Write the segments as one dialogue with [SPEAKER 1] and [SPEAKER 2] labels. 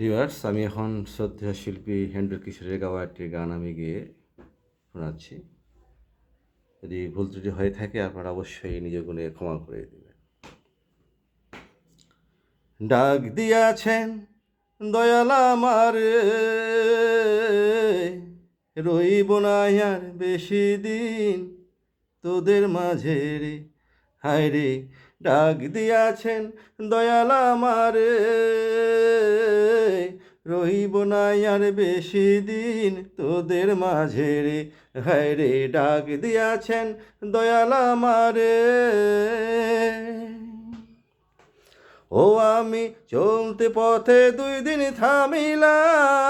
[SPEAKER 1] Viewers আমি এখন শ্রদ্ধেয় শিল্পী হেন্ড্র কিশোরের গাওয়া একটি গান আমি গিয়ে শোনাচ্ছি। যদি ভুল ত্রুটি হয়ে থাকে, আপনারা অবশ্যই নিজ গুণে ক্ষমা করে দেবেন। ডাক দিয়াছেন দয়াল আমার, রইব না আর বেশি দিন তোদের মাঝে রে হায় রে, ডাক দিয়াছেন দয়াল আমার। রইব না আর বেশি দিন তোদের মাঝে রে। হায় রে, ডাক দিয়াছেন দয়াল আমার। ও আমি চলতে পথে দুই দিন থামিলাম।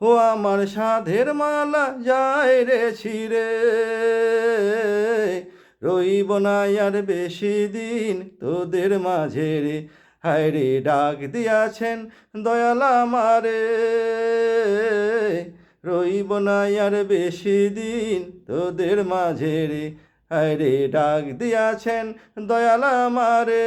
[SPEAKER 1] ও আমার সাধের মালা যায় রে ছিড়ে। রইব না আর বেশি দিন তোদের মাঝে রে হায় ডাক দিয়াছেন দয়ালা মারে রইব না আর বেশি দিন তোদের মাঝে রে হায় ডাক দিয়াছেন দয়াল আমারে।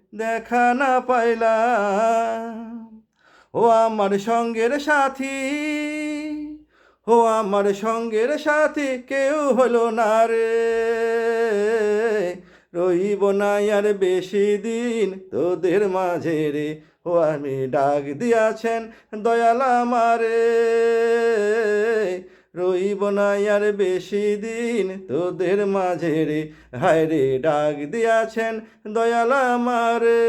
[SPEAKER 1] দেখা না পাইলাম। ও আমার সঙ্গের সাথী, ও আমার সঙ্গের সাথী কেউ হলো না রে। রইব না আর বেশি দিন তোদের মাঝে রে। ও আমি ডাক দিয়াছেন দয়াল আমারে। রইব না আর বেশি দিন তোদের মাঝে রে হায় রে ডাক দিয়াছেন দয়াল আমারে।